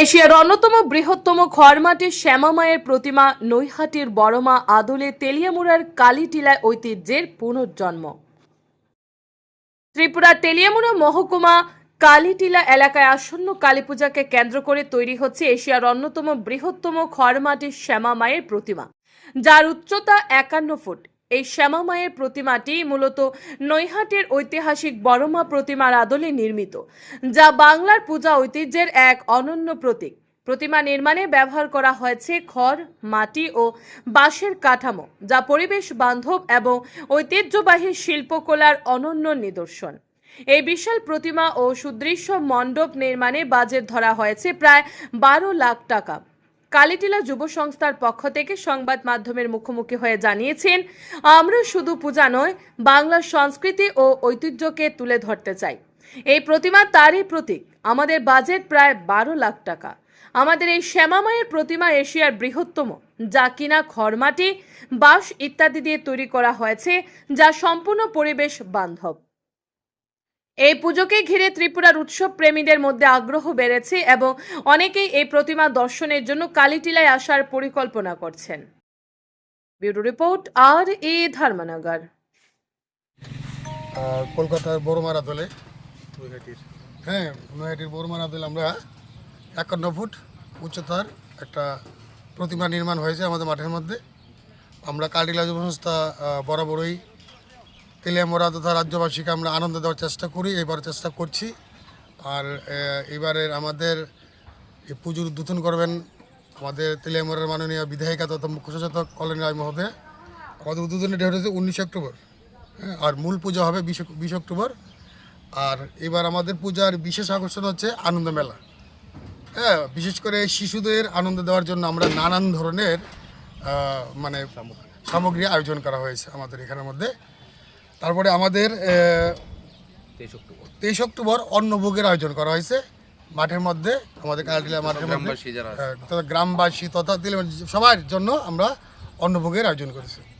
এশিয়ার অন্যতম বৃহত্তম খড়মাটির শ্যামামায়ের প্রতিমা নৈহাটির বড়মা আদলে তেলিয়ামুড়ার কালীটিলায় ঐতিহ্যের পুনর্জন্ম। ত্রিপুরার তেলিয়ামুড়া মহকুমা কালীটিলা এলাকায় আসন্ন কালীপূজাকে কেন্দ্র করে তৈরি হচ্ছে এশিয়ার অন্যতম বৃহত্তম খড়মাটির শ্যামামায়ের প্রতিমা, যার উচ্চতা একান্ন ফুট। এই শ্যামামায়ের প্রতিমাটি মূলত নৈহাটের ঐতিহাসিক বড়মা প্রতিমার আদলে নির্মিত, যা বাংলার পূজা ঐতিহ্যের এক অনন্য প্রতীক। প্রতিমা নির্মাণে ব্যবহার করা হয়েছে খড়, মাটি ও বাঁশের কাঠামো, যা পরিবেশ বান্ধব এবং ঐতিহ্যবাহী শিল্পকলার অনন্য নিদর্শন। এই বিশাল প্রতিমা ও সুদৃশ্য মণ্ডপ নির্মাণে বাজেট ধরা হয়েছে প্রায় বারো লাখ টাকা। কালীটিলা যুব সংস্থার পক্ষ থেকে সংবাদ মাধ্যমের মুখোমুখি হয়ে জানিয়েছেন, আমরা শুধু পূজা নয়, বাংলার সংস্কৃতি ও ঐতিহ্যকে তুলে ধরতে চাই। এই প্রতিমা তারই প্রতীক। আমাদের বাজেট প্রায় বারো লাখ টাকা। আমাদের এই শ্যামামায়ের প্রতিমা এশিয়ার বৃহত্তম, যা কিনা খড়মাটি, বাঁশ ইত্যাদি দিয়ে তৈরি করা হয়েছে, যা সম্পূর্ণ পরিবেশ বান্ধব। এই পুজোকে ঘিরে ত্রিপুরার উৎসব প্রেমীদের মধ্যে আগ্রহ বেড়েছে এবং অনেকেই এই প্রতিমা দর্শনের জন্য কালীটিলায় আসার পরিকল্পনা করছেন। ব্যুরো রিপোর্ট আর এ ধর্মনগর কলকাতার বড়মারা দলে হ্যাঁ নৈহাটির বড়মারা দলে আমরা একান্ন ফুট উচ্চতার একটা প্রতিমা নির্মাণ হয়েছে আমাদের মাঠের মধ্যে। আমরা কার্ডিলা যুব সংস্থা বরাবরই তেলিয়ামোড়া তথা রাজ্যবাসীকে আমরা আনন্দ দেওয়ার চেষ্টা করি এবার চেষ্টা করছি। আর এবারের আমাদের এই পুজোর উদ্বোধন করবেন আমাদের তেলিয়ামোড়ার মাননীয় বিধায়িকা তথা মুখ্য সচেতক কল্যাণ রায় মহোদয়। আমাদের উদ্বোধনের ডেট হচ্ছে উনিশে অক্টোবর হ্যাঁ, আর মূল পূজা হবে বিশ অক্টোবর। আর এবার আমাদের পূজার বিশেষ আকর্ষণ হচ্ছে আনন্দ মেলা। হ্যাঁ বিশেষ করে শিশুদের আনন্দ দেওয়ার জন্য আমরা নানান ধরনের মানে সামগ্রী আয়োজন করা হয়েছে আমাদের এখানের মধ্যে। তারপরে আমাদের তেইশ অক্টোবর। অন্নভোগের আয়োজন করা হয়েছে। মাঠের মধ্যে আমাদের কালাটিলা মাঠের মধ্যে। গ্রামবাসী যারা হ্যাঁ, তথা গ্রামবাসী তথা তেলে- সবার জন্য আমরা অন্নভোগের আয়োজন করেছি।